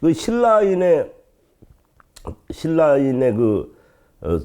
그 신라인의 신라인의 그 어,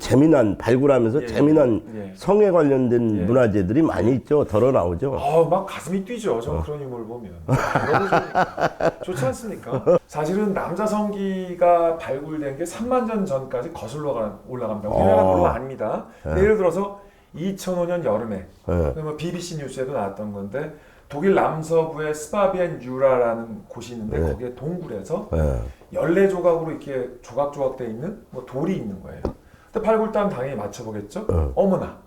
재미난 발굴하면서 예, 재미난 예. 성에 관련된 예. 문화재들이 많이 있죠. 덜어 나오죠. 아, 막 가슴이 뛰죠. 저 그런 유머를 보면 너무 좋으니까. 좋지 않습니까? 사실은 남자 성기가 발굴된 게 3만 년 전까지 거슬러 가- 올라갑니다. 우리나라 어. 물론 아닙니다. 근데 예를 들어서 2005년 여름에 예. 그러면 BBC 뉴스에도 나왔던 건데 독일 남서부의 스바비엔 유라라는 곳이 있는데 네. 거기에 동굴에서 예. 14조각으로 이렇게 조각조각 돼 있는 뭐 돌이 있는 거예요. 근데 발굴단 당연히 맞춰보겠죠? 어. 어머나.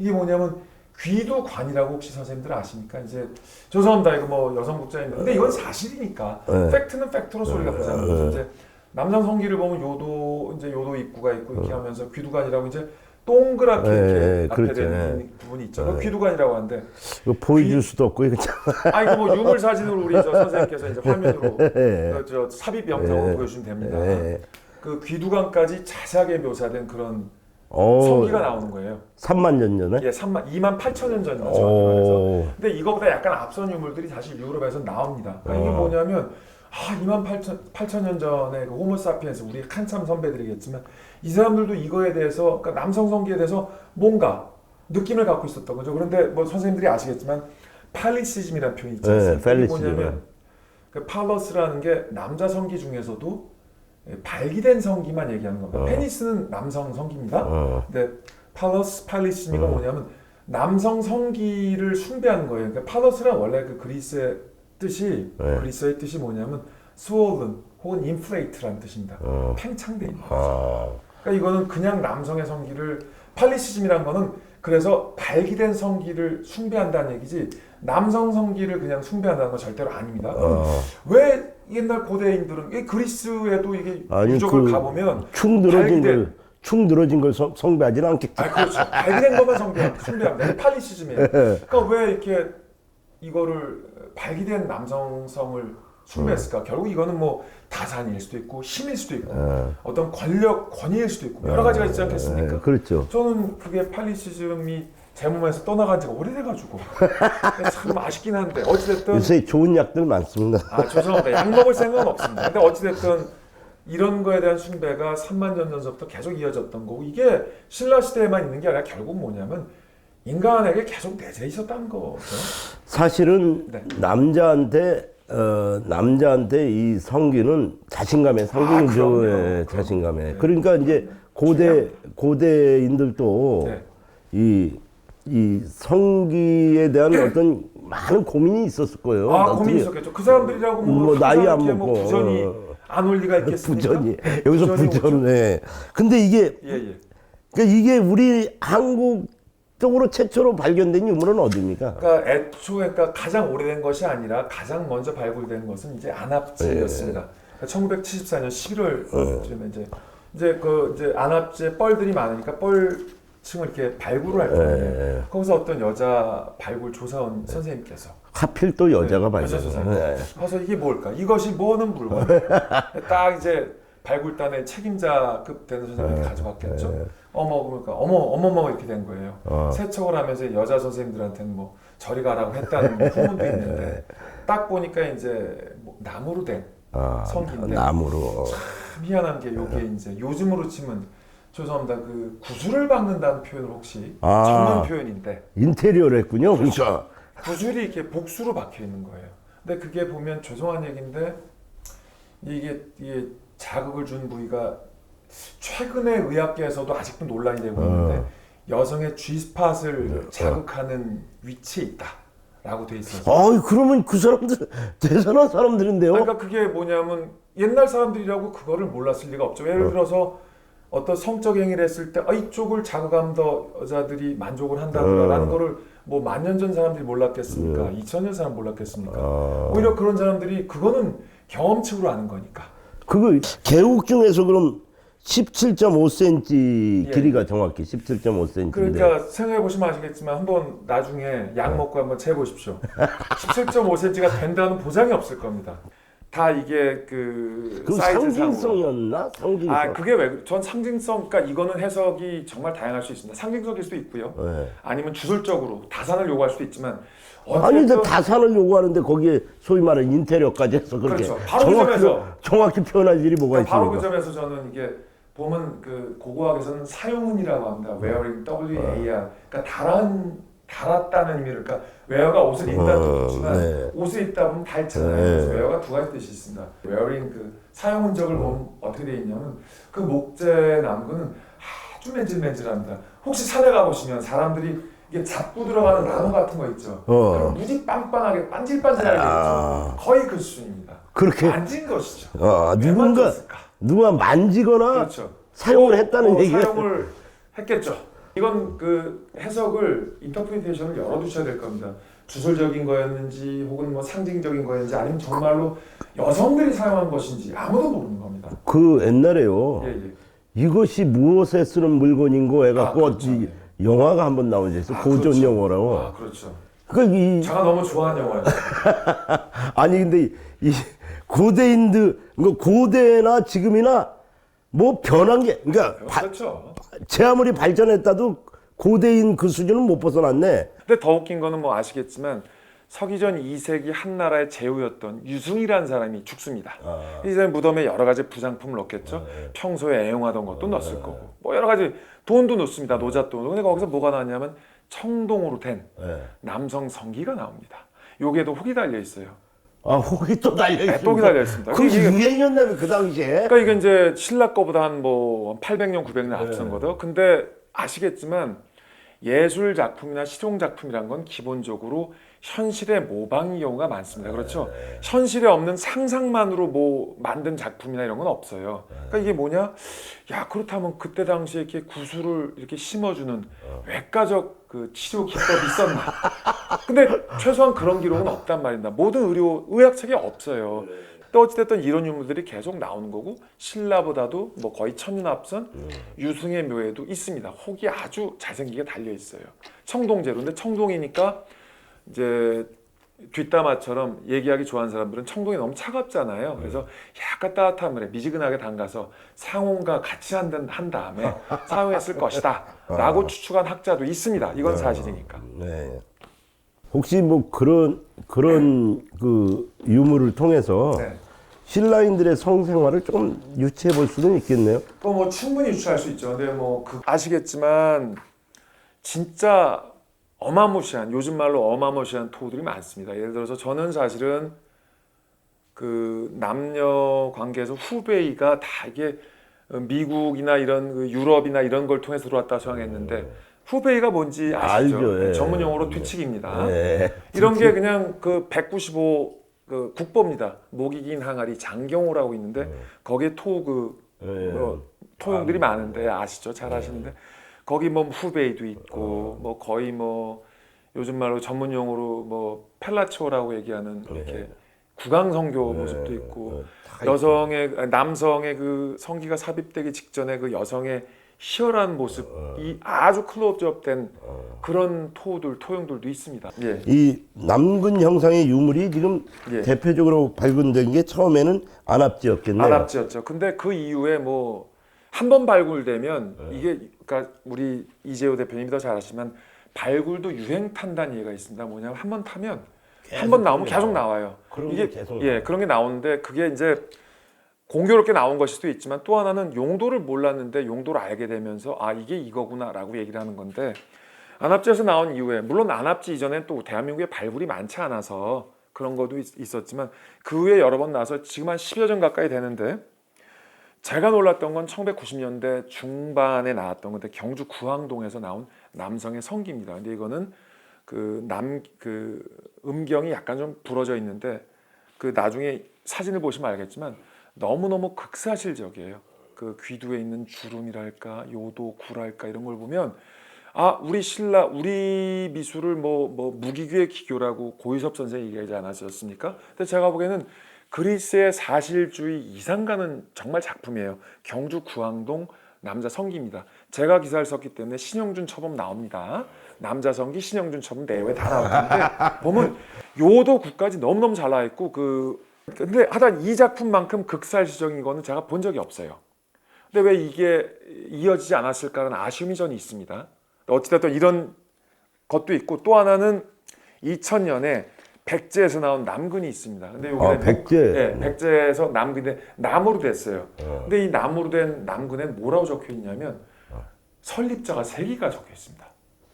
이게 뭐냐면 귀두관이라고 혹시 선생님들 아십니까? 이제 죄송합니다. 이거 뭐 여성 국자인데 근데 이건 사실이니까 네. 팩트는 팩트로 소리가 크잖아요. 그래서 네. 이제 남성 성기를 보면 요도 이제 요도 입구가 있고 이렇게 하면서 귀두관이라고 이제 동그랗게 네, 이렇게 네, 앞에 그렇죠. 되는 네. 부분이 있죠. 그거 귀두관이라고 하는데 이거 보여줄 수도 없고 이거 참. 아 이거 뭐 유물 사진으로 우리 저 선생님께서 이제 화면으로 예. 그저 삽입 영상으로 네. 보여주시면 됩니다. 예. 그 귀두관까지 자세하게 묘사된 그런 어, 성기가 나오는 거예요. 3만 년 전에. 예, 3만 2만 8천 년 전이죠. 그래서 오. 근데 이거보다 약간 앞선 유물들이 사실 유럽에서 나옵니다. 그러니까 이게 어. 뭐냐면 아 2만 8천 8천 년 전에 그 호모사피엔스 우리 한참 선배들이겠지만 이 사람들도 이거에 대해서 그러니까 남성 성기에 대해서 뭔가 느낌을 갖고 있었던 거죠. 그런데 뭐 선생님들이 아시겠지만 팔리시즘이라는 표현이 있지 네, 않습니까? 팔리시즘. 뭐냐면 그 팔러스라는 게 남자 성기 중에서도 예, 발기된 성기만 얘기하는 겁니다. 어. 페니스는 남성 성기입니다. 어. 근데 팔러스 팔리시미가 어. 뭐냐면 남성 성기를 숭배하는 거예요. 그러니까 팔러스란 원래 그 그리스의 뜻이 네. 그리스의 뜻이 뭐냐면 swollen 혹은 inflate라는 뜻입니다. 어. 팽창돼 있는. 아. 그러니까 이거는 그냥 남성의 성기를 팔리시즘이란 거는 그래서 발기된 성기를 숭배한다는 얘기지 남성 성기를 그냥 숭배한다는 건 절대로 아닙니다. 어. 왜 옛날 고대인들은 이 그리스에도 이게 아니, 유적을 그- 가보면 축 늘어진 걸, 축 늘어진 걸 성- 성배하지는 않겠지. 아 그렇죠. 발기된 것만 성비합, 숭배합니다. 팔리시즘이에요. 그러니까 왜 이렇게 이거를 발기된 남성성을 숭배했을까? 결국 이거는 뭐 다산일 수도 있고 힘일 수도 있고 어. 어떤 권력 권위일 수도 있고 여러 가지가 있지 않겠습니까? 예, 그렇죠. 저는 그게 팔리시즘이 제 몸에서 떠나간 지가 오래돼가지고 참 아쉽긴 한데 어찌됐든 요새 좋은 약들 많습니다. 아 죄송합니다. 약 먹을 생각은 없습니다. 근데 어찌됐든 이런 거에 대한 숭배가 3만 년 전서부터 계속 이어졌던 거고 이게 신라 시대에만 있는 게 아니라 결국 뭐냐면 인간에게 계속 내재 있었다는 거죠. 사실은 네. 남자한테 어, 남자한테 이 성기는 자신감의 상징이죠. 아. 자신감의. 네. 그러니까 이제 고대 고대인들도 네. 이, 이 성기에 대한 어떤 많은 고민이 있었을 거예요. 아 고민이 있었겠죠. 그 사람들이라고 뭐, 뭐 나이 안뭐 먹고 부전이 어, 안올 리가 있겠습니까? 부전이 여기서 부전이 부전. 네. 근데 이게 예 예. 그러니까 이게 우리 한국 쪽으로 최초로 발견된 유물은 어디입니까? 그러니까 애초에 그러니까 가장 오래된 것이 아니라 가장 먼저 발굴된 것은 이제 안압제였습니다. 그러니까 1974년 11월쯤에 이제 이제 그 이제 안압제 뻘들이 많으니까 뻘층을 이렇게 발굴을 할 거예요. 예. 거기서 어떤 여자 발굴 조사원 선생님께서 하필 또 여자가 네, 여자 발견. 네. 가서 이게 뭘까? 이것이 뭐는 물건? 딱 이제 발굴단의 책임자급 되는 선생님이 가져갔겠죠. 어머 그러니까 어머 어머머 이렇게 된 거예요. 어. 세척을 하면서 여자 선생님들한테는 뭐 저리 가라고 했다는 후문도 있는데 딱 보니까 이제 뭐 나무로 된 아, 성기인데. 나무로. 참 희한한 게 요게 이제 요즘으로 치면 죄송합니다 그 구슬을 박는다는 표현을 혹시 아. 전문 표현인데 인테리어를 했군요. 그러니까. 구슬이 이렇게 복수로 박혀 있는 거예요. 근데 그게 보면 죄송한 얘기인데 이게 이게 자극을 준 부위가 최근에 의학계에서도 아직도 논란이 되고 있는데 어. 여성의 G스팟을 네. 자극하는 위치에 있다라고 돼 있어서 어이 그러면 그 사람들 대단한 사람들인데요. 그러니까 그게 뭐냐면 옛날 사람들이라고 그거를 몰랐을 리가 없죠. 예를 들어서 어떤 성적 행위를 했을 때 아, 이쪽을 자극하면 더 여자들이 만족을 한다라는 어. 거를 뭐 만년 전 사람들이 몰랐겠습니까? 이천 년 사람 몰랐겠습니까? 아. 오히려 그런 사람들이 그거는 경험칙으로 아는 거니까. 그거 개욱 중에서 그럼 17.5cm 예. 길이가 정확히 17.5cm인데 그러니까 생각해 보시면 아시겠지만 한번 나중에 약 먹고 한번 재 보십시오. 17.5cm가 된다는 보장이 없을 겁니다. 다 이게 그그 상징성이었나? 상징성. 아 그게 왜? 그래? 전 상징성, 그러니까 이거는 해석이 정말 다양할 수 있습니다. 상징성일 수도 있고요. 네. 아니면 주술적으로 다산을 요구할 수도 있지만 아니 근데 어쨌든 다산을 요구하는데 거기에 소위 말하는 인테리어까지 해서 그렇게 그렇죠. 바로 그 정확히, 점에서. 정확히 표현할 일이 뭐가 그러니까 바로 그 있습니까? 점에서 저는 이게 보면 그 고고학에서는 사용은이라고 합니다. wearing W A R. 그러니까 달한 달았다는 의미를 그러니까 웨어가 옷을 입다는 어, 뜻이지만 네. 옷을 입다 보면 닳잖아요. 네. 그래서 웨어가 두 가지 뜻이 있습니다. wearing 그 사용 흔적을 보면 어떻게 돼 있냐면 그 목재 남구는 아주 맨질맨질합니다. 혹시 산에 가 보시면 사람들이 이게 잡고 들어가는 나무 같은 거 있죠. 어. 무지 빵빵하게 반질반질하게 돼 아. 있죠. 거의 그 수준입니다. 그렇게 만진 것이죠. 어, 왜 누군가? 누가 만지거나 그렇죠. 사용을 어, 했다는 어, 얘기가 사용을 했겠죠. 이건 그 해석을 인터프리테이션을 열어두셔야 될 겁니다. 주술적인 거였는지 혹은 뭐 상징적인 거였는지 아니면 정말로 여성들이 사용한 것인지 아무도 모르는 겁니다. 그 옛날에요. 예, 예. 이것이 무엇에 쓰는 물건인고 해갖고 아, 그렇죠. 이 영화가 한 번 나온 적 있어. 아, 고전 그렇죠. 영화라고. 아 그렇죠. 그이 제가 너무 좋아하는 영화예요. 아니 근데 이 고대인들 그 고대나 지금이나 뭐 변한 게 그러니까 바- 그렇죠. 제 아무리 발전했다도 고대인 그 수준은 못 벗어났네. 근데 더 웃긴 거는 뭐 아시겠지만 서기전 2세기 한나라의 제후였던 유승이라는 사람이 죽습니다. 아. 이 사람이 무덤에 여러 가지 부장품을 넣겠죠. 네. 평소에 애용하던 것도 넣었을 거고 뭐 여러 가지 돈도 넣습니다. 노잣돈. 근데 거기서 뭐가 나왔냐면 청동으로 된 예. 남성 성기가 나옵니다. 요게도 혹이 달려 있어요. 아 혹이 또 달려 있어. 네, 달려 있습니다. 그 이게- 유행이었나요 그 당시에? 그러니까 이게 이제 신라 거보다 한 뭐 800년, 900년 앞선 네. 거죠. 근데 아시겠지만 예술 작품이나 실용 작품이란 건 기본적으로 현실의 모방의 경우가 많습니다. 그렇죠? 네. 현실에 없는 상상만으로 뭐 만든 작품이나 이런 건 없어요. 그러니까 이게 뭐냐? 야 그렇다면 그때 당시에 이렇게 구슬을 이렇게 심어주는 어. 외과적 그 치료 기법이 있었나? 근데 최소한 그런 기록은 없단 말입니다. 모든 의료 의학책에 없어요. 근데 어찌됐든 이런 유물들이 계속 나오는 거고 신라보다도 뭐 거의 천년 앞선 유승의 묘에도 있습니다. 혹이 아주 잘생기게 달려 있어요. 청동제로. 근데 청동이니까 이제 뒷담화처럼 얘기하기 좋아하는 사람들은 청동이 너무 차갑잖아요. 그래서 약간 따뜻한 물에 미지근하게 담가서 상온과 같이 한, 다- 한 다음에 사용했을 것이다. 라고 추측한 학자도 있습니다. 이건 사실이니까. 네. 혹시 뭐 그런 그런 그 유물을 통해서 네. 신라인들의 성생활을 조금 유추해 볼 수는 있겠네요. 뭐 충분히 유추할 수 있죠. 근데 뭐 그- 아시겠지만 진짜 어마무시한 요즘 말로 어마무시한 토들이 많습니다. 예를 들어서 저는 사실은 그 남녀 관계에서 후베이가 다 이게 미국이나 이런 그 유럽이나 이런 걸 통해서 들어왔다 생각했는데 후베이가 뭔지 아시죠? 알죠, 예. 전문 용어로 뒤치기입니다. 네. 이런 게 그냥 그 195 그 국보입니다. 목이 긴 항아리 장경호라고 있는데 거기에 토그 네. 뭐 토용들이 많은데 아시죠? 잘 아시는데 거기 뭐 후베이도 있고 뭐 거의 뭐 요즘 말로 전문 용어로 뭐 펠라치오라고 얘기하는 이렇게 국왕성교 모습도 있고 다 여성의 아니, 남성의 그 성기가 삽입되기 직전에 그 여성의 희열한 모습이 아주 클로즈업된 그런 토들 토용들도 있습니다. 예. 이 남근 형상의 유물이 지금 예. 대표적으로 발견된 게 처음에는 안압지였겠네요. 안압지였죠. 근데 그 이후에 뭐 한 번 발굴되면 이게 그러니까 우리 이재호 대표님이 더 잘 아시지만 발굴도 유행 탄다는 얘기가 있습니다. 뭐냐면 한 번 타면 한 번 나오면 계속 나와요. 그런 이게 게 계속 예 그런 게 나오는데 그게 이제 공교롭게 나온 것일 수도 있지만 또 하나는 용도를 몰랐는데 용도를 알게 되면서 아 이게 이거구나라고 얘기를 하는 건데 안압지에서 나온 이후에 물론 안압지 이전엔 또 대한민국에 발굴이 많지 않아서 그런 것도 있- 있었지만 그 후에 여러 번 나서 지금 한 10여 년 가까이 되는데 제가 놀랐던 건 1990년대 중반에 나왔던 건데 경주 구항동에서 나온 남성의 성기입니다. 근데 이거는 그남그 음경이 약간 좀 부러져 있는데 그 나중에 사진을 보시면 알겠지만 너무너무 극사실적이에요. 그 귀두에 있는 주름이랄까 요도 구랄까 이런 걸 보면 아 우리 신라 우리 미술을 뭐뭐 무기규의 기교라고 고유섭 선생이 얘기하지 않았었습니까? 근데 제가 보기에는 그리스의 사실주의 이상 가는 정말 작품이에요. 경주 구항동 남자 성기입니다. 제가 기사를 썼기 때문에 신영준 처범 나옵니다. 남자 성기 신영준 처범 내외 다 나오는데 보면 요도 구까지 너무너무 잘 나와 있고 그 근데 하여튼 이 작품만큼 극살시적인 거는 제가 본 적이 없어요. 근데 왜 이게 이어지지 않았을까라는 아쉬움이 저는 있습니다. 어찌됐든 이런 것도 있고 또 하나는 2000년에 백제에서 나온 남근이 있습니다. 근데 여기는 아, 백제? 네, 백제에서 남근인데 나무로 됐어요. 근데 이 나무로 된 남근엔 뭐라고 적혀 있냐면 설립자가 세 개가 적혀 있습니다.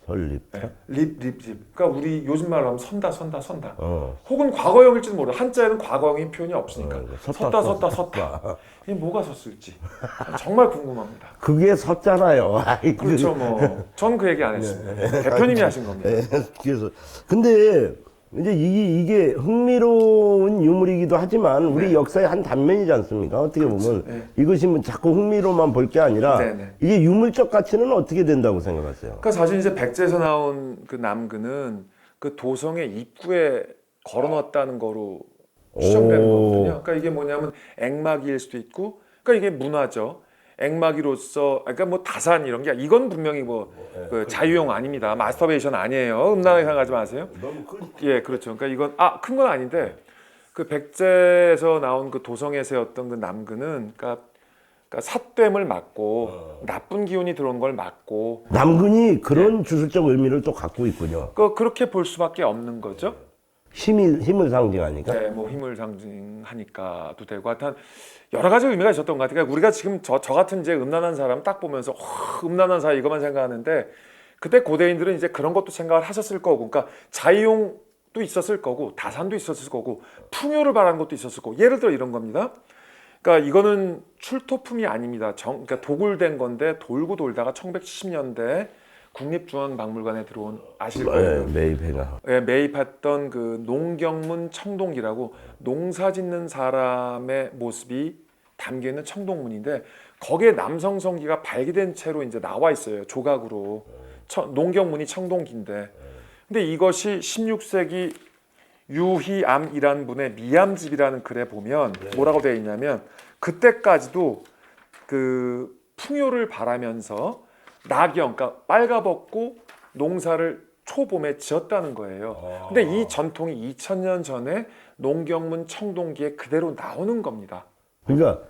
설립. 네, 립, 립, 립. 그러니까 우리 요즘 말로 하면 선다, 선다, 선다. 어. 혹은 과거형일지도 모르. 한자에는 과거형인 표현이 없으니까 어, 섰다, 섰다, 섰다. 이게 뭐가 섰을지 정말 궁금합니다. 그게 섰잖아요. 그- 그렇죠, 뭐. 전 그 얘기 안 했습니다. 대표님이 하신 겁니다. 예, 그래서 근데 이제 이게, 이게 흥미로운 유물이기도 하지만 우리 역사의 한 단면이지 않습니까? 어떻게 보면 네. 이것이 뭐 자꾸 흥미로만 볼 게 아니라 네, 네. 이게 유물적 가치는 어떻게 된다고 생각하세요? 그러니까 사실 이제 백제에서 나온 그 남근은 그 도성의 입구에 걸어놨다는 거로 추정되는 오. 거거든요. 그러니까 이게 뭐냐면 액막일 수도 있고, 그러니까 이게 문화죠. 액막이로서, 그러니까 뭐 다산 이런 게 이건 분명히 뭐그 자유용 아닙니다. 마스터베이션 아니에요. 음란하게 생각하지 마세요. 너무 큰 예, 그렇죠. 그러니까 이건 아 큰 건 아닌데 그 백제에서 나온 그 도성에 세웠던 그 남근은 그러니까, 그러니까 삿됨을 막고 나쁜 기운이 들어오는 걸 막고 남근이 그런 주술적 의미를 또 갖고 있군요. 그 그렇게 볼 수밖에 없는 거죠. 힘이 힘을 상징하니까. 네, 뭐 힘을 상징하니까도 되고 하여튼 여러 가지 의미가 있었던 것 같아요. 그러니까 우리가 지금 저, 저 같은 이제 음란한 사람 딱 보면서 어, 음란한 사람 이것만 생각하는데 그때 고대인들은 이제 그런 것도 생각을 하셨을 거고, 그러니까 자유용도 있었을 거고, 다산도 있었을 거고, 풍요를 바라는 것도 있었을 거고. 예를 들어 이런 겁니다. 그러니까 이거는 출토품이 아닙니다. 정, 그러니까 도굴된 건데 돌고 돌다가 1970년대 국립중앙박물관에 들어온 아실 거예요. 예, 매입해가. 예, 매입했던 그 농경문 청동기라고 농사 짓는 사람의 모습이 담겨 있는 청동문인데 거기에 남성 성기가 발기된 채로 이제 나와 있어요 조각으로 청- 농경문이 청동기인데 근데 이것이 16세기 유희암이라는 분의 미암집이라는 글에 보면 뭐라고 되어 있냐면 그때까지도 그 풍요를 바라면서 낙영, 그러니까 빨가벗고 농사를 초봄에 지었다는 거예요. 근데 이 전통이 2000년 전에 농경문 청동기에 그대로 나오는 겁니다. 그러니까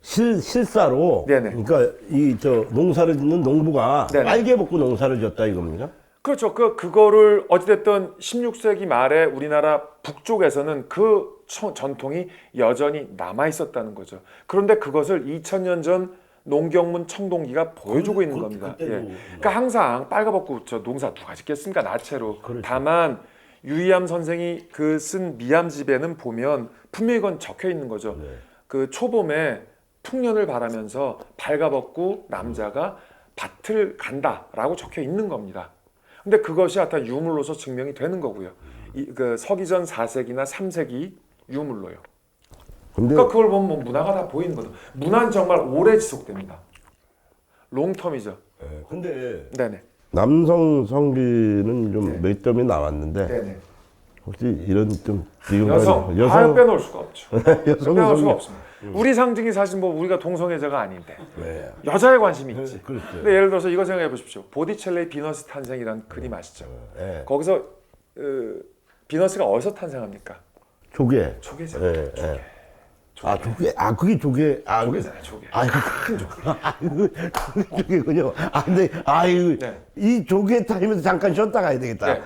실 실사로 네네. 그러니까 이 저 농사를 짓는 농부가 네네. 빨개 벗고 농사를 지었다 이겁니까? 그렇죠. 그 그거를 어찌됐든 16세기 말에 우리나라 북쪽에서는 그 청- 전통이 여전히 남아 있었다는 거죠. 그런데 그것을 2000년 전 농경문 청동기가 보여주고 있는 그- 겁니다. 그때도 예. 그러니까 항상 빨가벗고 저 농사 누가 짓겠습니까 나체로. 그렇죠. 다만 유희암 선생이 그 쓴 미암집에는 보면 분명히 그건 적혀 있는 거죠. 네. 그 초봄에 풍년을 바라면서 발가벗고 남자가 밭을 간다라고 적혀 있는 겁니다. 근데 그것이 하여튼 유물로서 증명이 되는 거고요. 이, 그 서기전 4세기나 3세기 유물로요. 근데 그러니까 그걸 보면 뭐 문화가 다 보이는 거죠. 문화는 정말 오래 지속됩니다. 롱텀이죠. 예, 근데 네네. 남성 성비는 좀 네. 몇 점이 나왔는데 네네. 혹시 이런 좀 비교 여성, 아유 여성 빼놓을 수가 없죠. 여성 빼놓을 수가 성비 없습니다. 우리 상징이 사실 뭐 우리가 동성애자가 아닌데 네. 여자에 관심이 있지. 그렇죠. 근데 예를 들어서 이거 생각해 보십시오. 보디첼레의 비너스 탄생이라는 그림 아시죠? 예. 거기서 어, 비너스가 어디서 탄생합니까? 조개. 조개잖아. 예, 예. 아 조개. 아 그게 조개. 아 그게 조개잖아요, 조개. 아이고 큰 조개. 아이고 큰 조개군요. 아 근데 아이고 네. 이 조개 타임에서 잠깐 쉬었다 가야 되겠다. 네.